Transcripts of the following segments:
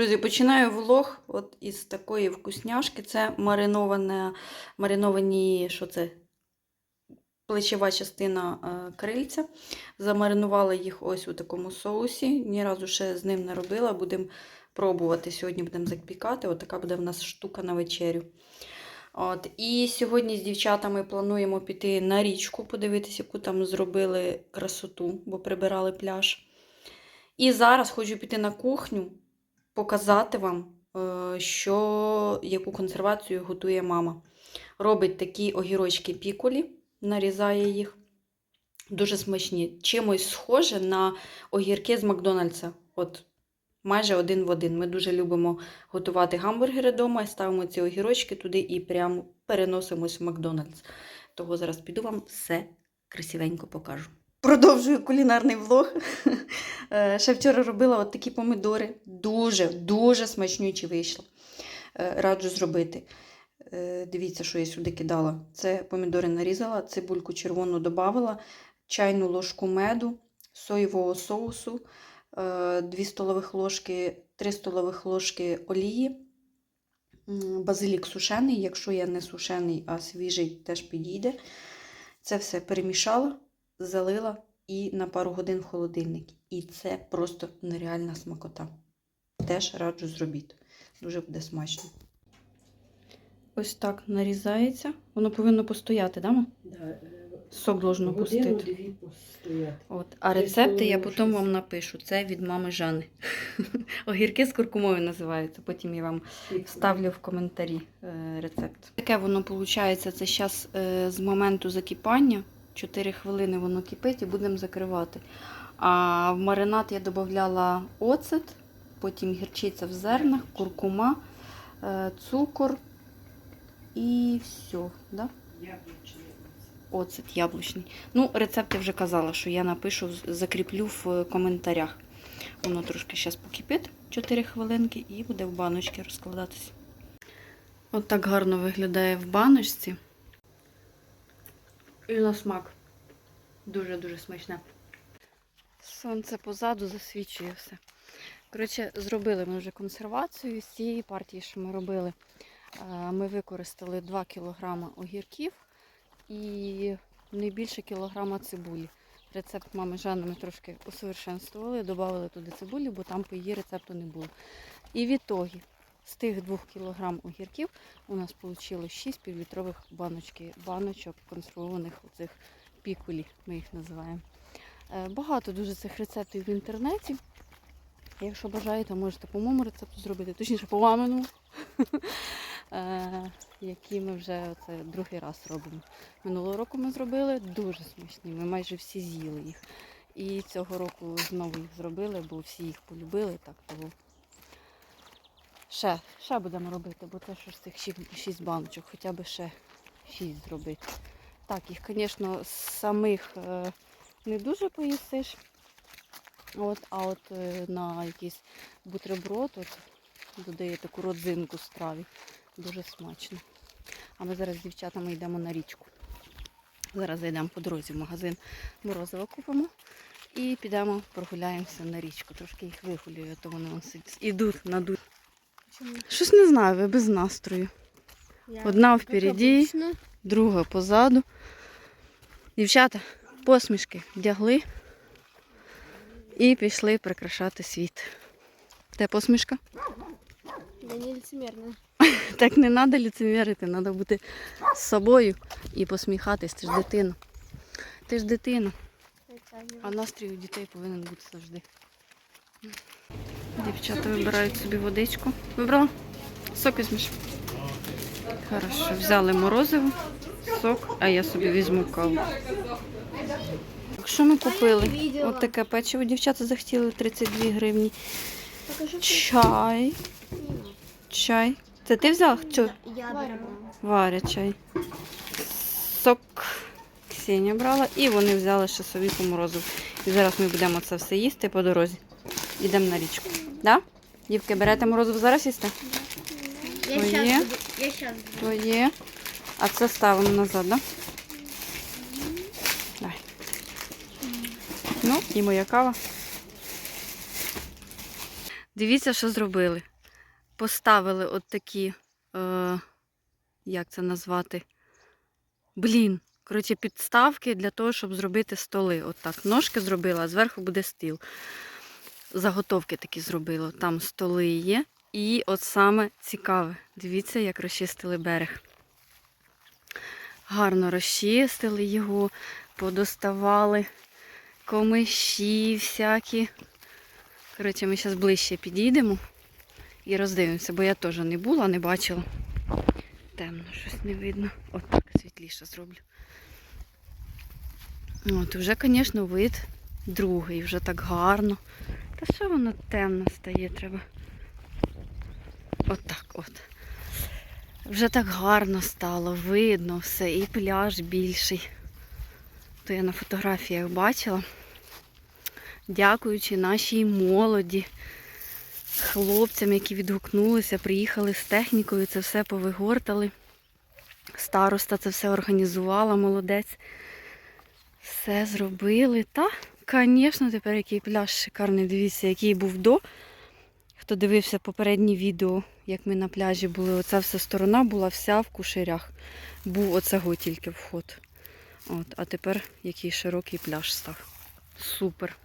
Друзі, починаю влог от із такої вкусняшки. Це мариноване, мариновані, що це? Плечова частина е, крильця. Замаринувала їх ось у такому соусі. Ні разу ще з ним не робила. Будемо пробувати. Сьогодні будемо запікати. От така буде в нас штука на вечерю. От. І сьогодні з дівчатами плануємо піти на річку, подивитися, яку там зробили красоту, бо прибирали пляж. І зараз хочу піти на кухню, показати вам, е, що, яку консервацію готує мама. Робить такі огірочки піколі, нарізає їх. Дуже смачні. Чимось схоже на огірки з Макдональдса. От майже один в один. Ми дуже любимо готувати гамбургери вдома, ставимо ці огірочки туди і прямо переносимось в Макдональдс. Того зараз піду вам все красивенько покажу. Продовжую кулінарний влог. Е, Ще вчора робила от такі помидори. Дуже, дуже смачнючі вийшли. Е, Раджу зробити. Е, Дивіться, що я сюди кидала. Це помідори нарізала, цибульку червону додавала, чайну ложку меду, соєвого соусу, 2 столових ложки, 3 столових ложки олії, базилік сушений, якщо я не сушений, а свіжий, теж підійде. Це все перемішала, залила і на пару годин в холодильник. І це просто нереальна смакота. Теж раджу зробіть. Дуже буде смачно. Ось так нарізається. Воно повинно постояти, да? ма? Да, е, Сок должно годину пустити. дві постояти. От. А рецепти я потім вам напишу. Це від мами Жани. Огірки з куркумою називаються. Потім я вам Ставлю в коментарі е, рецепт. Таке воно виходить, це зараз е, з моменту закипання. 4 хвилини воно кипить і будемо закривати. А в маринад я додавала оцет, потім гірчиця в зернах, куркума, е, цукор і все. Да? Оцет яблучний. Ну, рецепт я вже казала, що я напишу, закріплю в коментарях. Воно трошки зараз покипить 4 хвилинки і буде в баночки розкладатися. От так гарно виглядає в баночці. І на смак. Дуже-дуже смачне. Сонце позаду засвічує все. Коротше, зробили ми вже консервацію з цієї партії, що ми робили. Е, Ми використали 2 кг огірків і не більше кілограма цибулі. Рецепт мами Жанни ми трошки усовершенствували, додали туди цибулі, бо там по її рецепту не було. І в ітогі з тих 2 кг огірків у нас вийшло 6 півлітрових баночки, баночок консервованих оцих пікулі, ми їх називаємо. Е, Багато дуже цих рецептів в інтернеті. Якщо бажаєте, можете по моєму рецепту зробити, точніше по маминому, е, які ми вже це другий раз робимо. Минулого року ми зробили дуже смачні, ми майже всі з'їли їх. І цього року знову їх зробили, бо всі їх полюбили, так того. Ще, ще будемо робити, бо це ж цих 6 баночок, хоча б ще 6 зробити. Так, їх, звісно, самих е, не дуже поїсиш. От, а от е, на якийсь бутерброд от, додає таку родзинку страві. Дуже смачно. А ми зараз з дівчатами йдемо на річку. Зараз зайдемо по дорозі в магазин морозиво купимо і підемо прогуляємося на річку. Трошки їх вигулюю, а то вони ідуть, надуть. Щось не знаю, ви без настрою. Одна впереді, друга позаду. Дівчата посмішки вдягли і пішли прикрашати світ. Де посмішка? Да не лицемерно. Так не треба ліцемірити, треба бути з собою і посміхатись. Ти ж дитина. Ти ж дитина, а настрій у дітей повинен бути завжди. Дівчата вибирають собі водичку. Вибрала? Сок візьмеш. Хорошо, взяли морозиво, сок, а я собі візьму каву. Що ми купили? От таке печиво дівчата захотіли 32 гривні. Чай. Чай. Це ти взяв? Що? Варя чай. Сок Ксенія брала і вони взяли ще собі по морозиву. І зараз ми будемо це все їсти по дорозі. Йдемо на річку. Да? Дівки, берете морозиво зараз їсти? Я Твоє? буду. Я буду. Твоє. А це ставимо назад, да? Давай. Ну, і моя кава. Дивіться, що зробили. Поставили от такі, е, як це назвати? Блін. Коротше, підставки для того, щоб зробити столи. От так. Ножки зробила, а зверху буде стіл. Заготовки такі зробила. Там столи є. І от саме цікаве. Дивіться, як розчистили берег. Гарно розчистили його, подоставали комиші всякі. Коротше, ми зараз ближче підійдемо і роздивимося, бо я теж не була, не бачила. Темно, щось не видно. От так світліше зроблю. От, вже, звісно, вид другий, вже так гарно. Та що воно темно стає, треба. От от. Вже так гарно стало, видно все, і пляж більший. То я на фотографіях бачила. Дякуючи нашій молоді, хлопцям, які відгукнулися, приїхали з технікою, це все повигортали. Староста це все організувала, молодець. Все зробили. Та, звісно, тепер який пляж шикарний. Дивіться, який був до. Хто дивився попереднє відео, як ми на пляжі були, оця вся сторона була вся в куширях. Був оцього тільки вход. От, а тепер який широкий пляж став. Супер.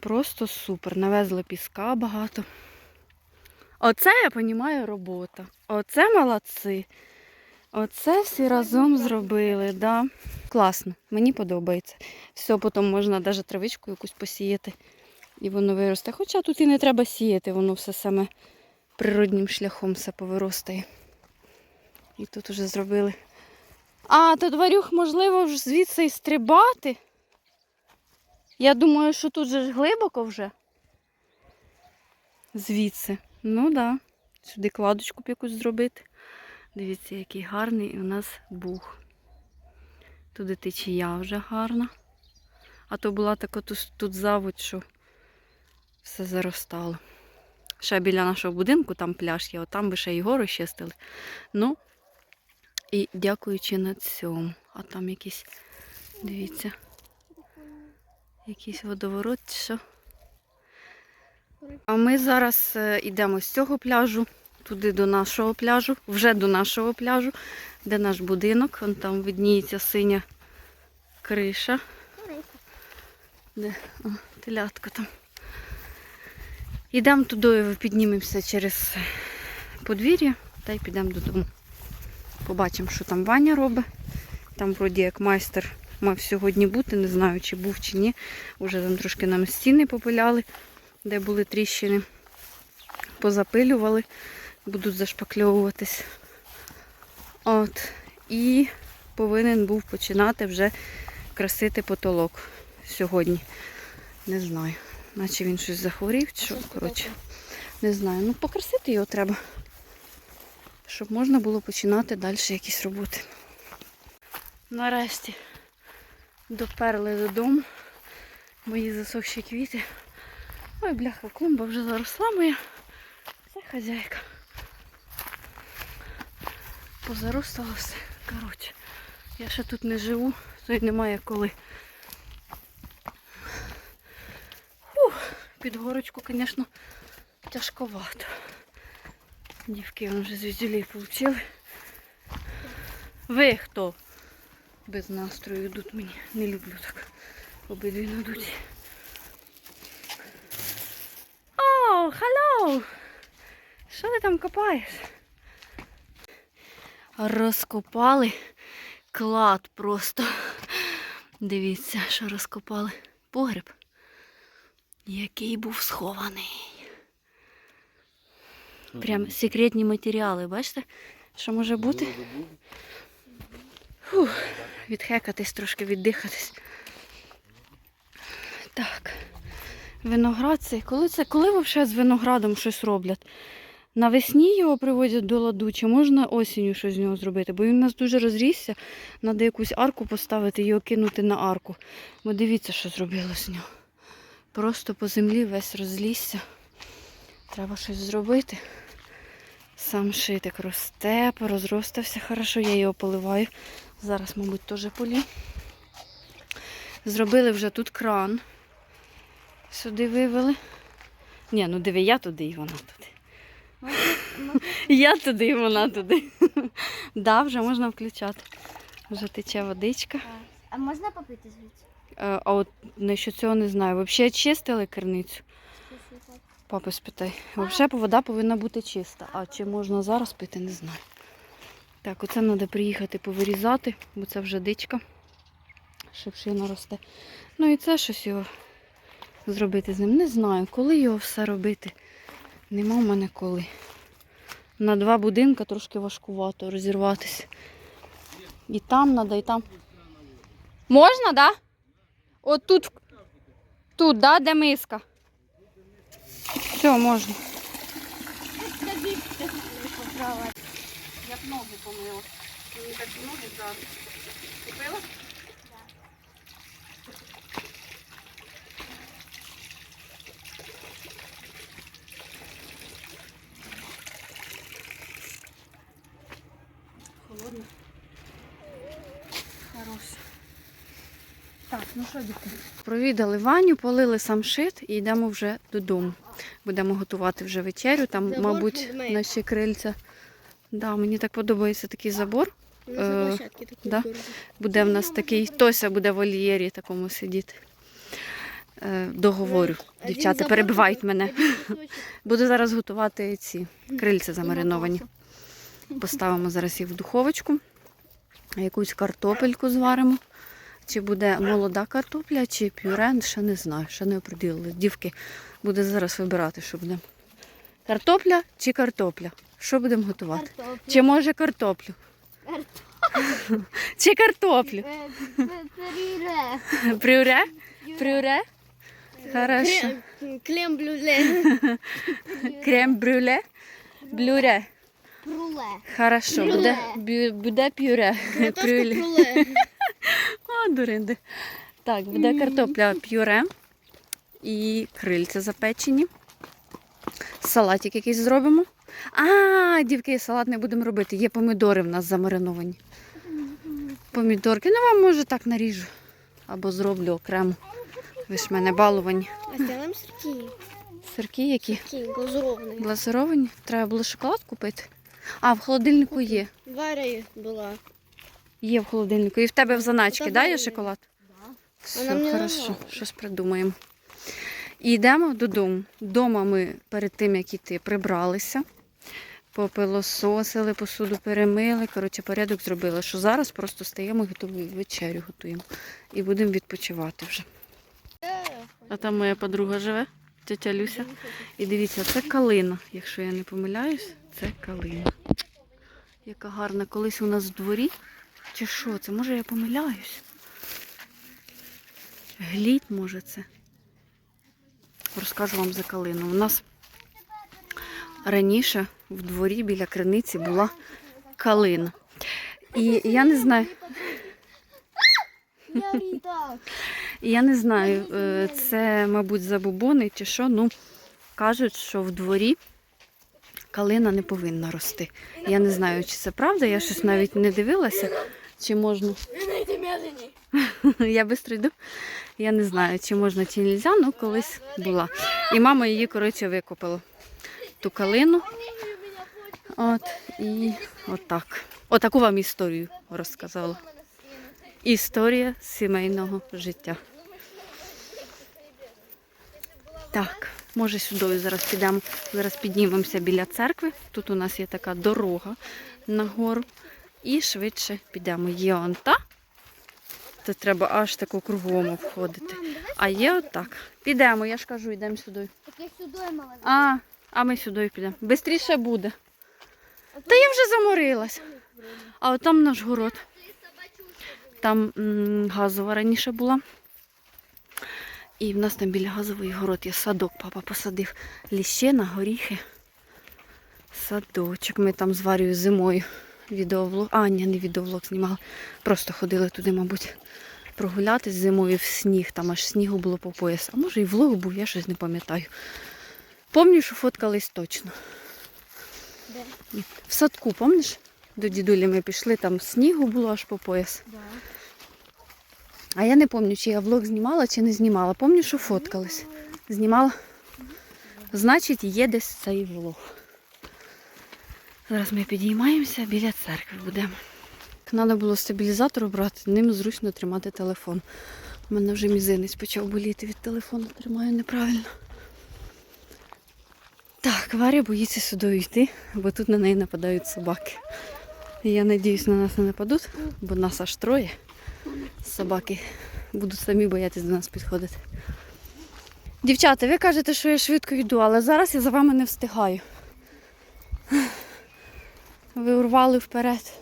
Просто супер. Навезли піска багато. Оце, я розумію, робота. Оце молодці. Оце всі разом зробили, да. Класно, мені подобається. Все, потім можна навіть травичку якусь посіяти. І воно виросте. Хоча тут і не треба сіяти, воно все саме природнім шляхом все повиростає. І тут уже зробили. А, то Варюх, можливо, ж звідси і стрибати. Я думаю, що тут же глибоко вже. Звідси. Ну так. Да. Сюди кладочку б якусь зробити. Дивіться, який гарний у нас бух. Туди течія вже гарна. А то була така тут, тут заводь, що все заростало. Ще біля нашого будинку там пляж є, там би ще його розчистили. Ну, і дякуючи на цьому. А там якийсь, дивіться, якийсь водоворот, що. А ми зараз е, йдемо з цього пляжу, туди до нашого пляжу, вже до нашого пляжу, де наш будинок. Вон там видніється синя криша. Де? О, телятко там. Йдемо туди, піднімемося через подвір'я та й підемо додому. Побачимо, що там Ваня робить. Там вроді як майстер мав сьогодні бути, не знаю, чи був, чи ні. Уже там трошки нам стіни попиляли, де були тріщини. Позапилювали, будуть зашпакльовуватись. От. І повинен був починати вже красити потолок сьогодні. Не знаю. Наче він щось захворів, чи що, коротше. Не знаю. Ну, покрасити його треба. Щоб можна було починати далі якісь роботи. Нарешті доперли додому мої засохші квіти. Ой, бляха, клумба вже заросла моя. Це хазяйка. Позаростало все. Коротше, я ще тут не живу, то й немає коли. Під горочку, звісно, тяжковато. Дівки вони вже звіздюлей отримали. Ви хто? Без настрою йдуть мені. Не люблю так. Обидві надуть. О, халлоу! Що ти там копаєш? Розкопали клад просто. Дивіться, що розкопали. Погреб який був схований. Прям секретні матеріали, бачите, що може бути? Фух, відхекатись, трошки віддихатись. Так. Виноград цей. Коли це, коли взагалі з виноградом щось роблять? Навесні його приводять до ладу, чи можна осінню щось з нього зробити? Бо він у нас дуже розрісся, треба якусь арку поставити і його кинути на арку. Бо дивіться, що зробило з нього. Просто по землі весь розлісся. Треба щось зробити. Сам шитик росте, порозростався хорошо, я його поливаю. Зараз, мабуть, теж полі. Зробили вже тут кран. Сюди вивели. Ні, ну диви, я туди і вона туди. Я туди вона туди. Да, вже можна включати. Вже тече водичка. А можна попити звідси? Е, А от що цього не знаю. Взагалі чистили керницю? Папи спитай. Взагалі вода повинна бути чиста. А чи можна зараз пити, не знаю. Так, оце треба приїхати повирізати, бо це вже дичка. Шипшина росте. Ну і це щось його зробити з ним. Не знаю, коли його все робити. Нема в мене коли. На два будинки трошки важкувато розірватися. І там треба, і там. Можна? Да? От тут, тут, да, де миска. Все, можна. Як ноги помила. Мені так ноги зараз. Купила? Холодно. Хороше. Так, ну що, діти? Провідали Ваню, полили самшит і йдемо вже додому. Будемо готувати вже вечерю. Там, Забор мабуть, наші крильця. Да, мені так подобається такий забор. Е, да. Буде в нас такий, Тося буде в вольєрі такому сидіти. Е, договорю. Один Дівчата перебивають мене. Буду зараз готувати ці крильця замариновані. Поставимо зараз їх в духовочку. Якусь картопельку зваримо. Чи буде молода картопля, чи пюре, ще не знаю, ще не оприділили. Дівки буде зараз вибирати, що буде. Картопля чи картопля? Що будемо готувати? Картофель. Чи може картоплю? Чи картоплю? Е, пюре. Прюре? Прюре? Хорошо. Крем- Крем-брюле. Крем-брюле? Блюре. Пруле. Хорошо, буде, бю- буде пюре. Картошка пруле. О, дуринди. Так, буде картопля пюре і крильця запечені. Салатик якийсь зробимо. А, дівки, салат не будемо робити. Є помідори в нас замариновані. Помідорки. Ну, вам може так наріжу. Або зроблю окремо. Ви ж в мене баловані. А сделаем сырки. Сирки які? Такие глазурованные. Глазуровані. Треба було шоколад купити. А, в холодильнику є. Варя была. Є в холодильнику. І в тебе в заначці, Та да, є шоколад? Вона Все, хорошо, щось придумаємо. І йдемо додому. Дома ми перед тим, як іти, прибралися, попилососили, посуду перемили. Коротше, порядок зробили, що зараз просто стаємо і готові вечерю готуємо. І будемо відпочивати вже. А там моя подруга живе, тетя Люся. І дивіться, це калина, якщо я не помиляюсь, це калина. Яка гарна. Колись у нас в дворі. Чи що це? Може я помиляюсь? Глід, може, це. Розкажу вам за калину. У нас раніше в дворі біля криниці була калина. І я не знаю, я не знаю, е, це, мабуть, забубони чи що. Ну, кажуть, що в дворі калина не повинна рости. Я не знаю, чи це правда, я щось навіть не дивилася, чи можна. Я швидко йду. Я не знаю, чи можна, чи не можна, ну колись була. І мама її, коротше, викопала. Ту калину. От, і отак. Отаку вам історію розказала. Історія сімейного життя. Так, може сюди зараз підемо. Зараз піднімемося біля церкви. Тут у нас є така дорога нагору. І швидше підемо. Є он та. Це треба аж таку кругом обходити. А є отак. Підемо, я ж кажу, йдемо сюди. Так я сюда мала. А, а ми сюди підемо. Бистріше буде. Та я вже заморилась. А от там наш город. Там м, газова раніше була. І в нас там біля газової город є садок. Папа посадив ліщина, горіхи. Садочок. Ми там з Варією зимою відеовлог. А, ні, не відеовлог знімали. Просто ходили туди, мабуть, прогулятись зимою в сніг. Там аж снігу було по пояс. А може і влог був, я щось не пам'ятаю. Пам'ятаю, що фоткались точно. Де? В садку, пам'ятаєш? До дідулі ми пішли, там снігу було аж по пояс. Да. А я не пам'ятаю, чи я влог знімала, чи не знімала. Пам'ятаю, що фоткались. Знімала? Значить, є десь цей влог. Зараз ми підіймаємося біля церкви будемо. Треба було стабілізатор брати, ним зручно тримати телефон. У мене вже мізинець почав боліти від телефону, тримаю неправильно. Так, Варя боїться сюди йти, бо тут на неї нападають собаки. І я сподіваюся, на нас не нападуть, бо нас аж троє. Собаки будуть самі боятися до нас підходити. Дівчата, ви кажете, що я швидко йду, але зараз я за вами не встигаю. Ви урвали вперед.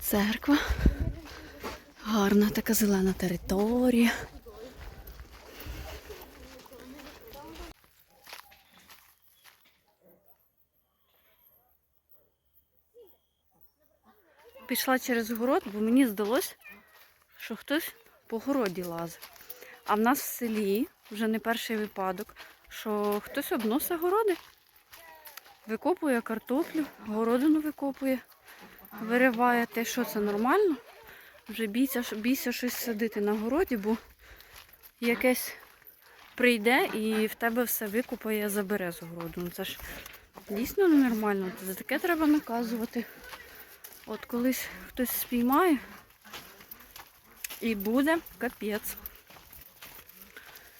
Церква. Гарна така зелена територія. Пішла через город, бо мені здалося, що хтось по городі лазить. А в нас в селі вже не перший випадок, що хтось обносить городи, викопує картоплю, городину викопує, вириває те, що це нормально. Вже бійся, бійся щось садити на городі, бо якесь прийде і в тебе все викопає, забере з городу. Ну це ж дійсно ненормально. За таке треба наказувати. От колись хтось спіймає і буде капець.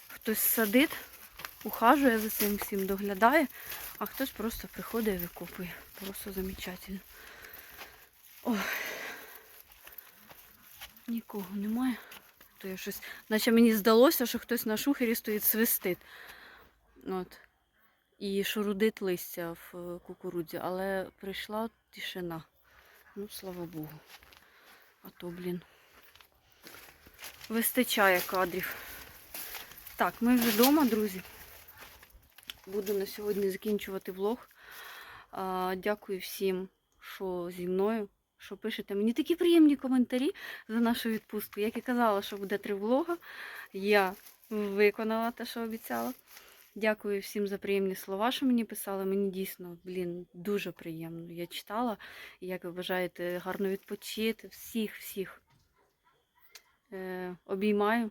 Хтось садить, ухажує за цим всім, доглядає, а хтось просто приходить і викопує. Просто замечательно. Ой. Нікого немає. То я щось, наче мені здалося, що хтось на шухері стоїть свистить. От. І шурудить листя в е, кукурудзі, але прийшла тишина. Ну, слава Богу. А то, блін. Вистачає кадрів. Так, ми вже вдома, друзі. Буду на сьогодні закінчувати влог. А, дякую всім, що зі мною, що пишете мені такі приємні коментарі за нашу відпустку. Як і казала, що буде три влога. Я виконала те, що обіцяла. Дякую всім за приємні слова, що мені писали. Мені дійсно, блін, дуже приємно. Я читала, як ви бажаєте гарно відпочити. Всіх, всіх е, обіймаю,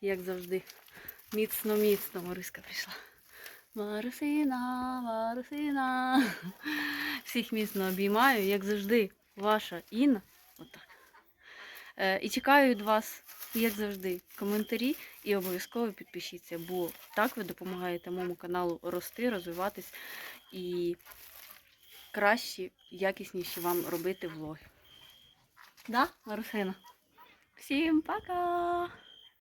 як завжди. Міцно, міцно. Мариска прийшла. Марусина, Марусина. Всіх міцно обіймаю, як завжди, ваша Інна. Отак. Е, і чекаю від вас, як завжди, коментарі і обов'язково підпишіться, бо так ви допомагаєте моєму каналу рости, розвиватись і кращі, якісніші вам робити влоги. Да, Марусина? Всім пока!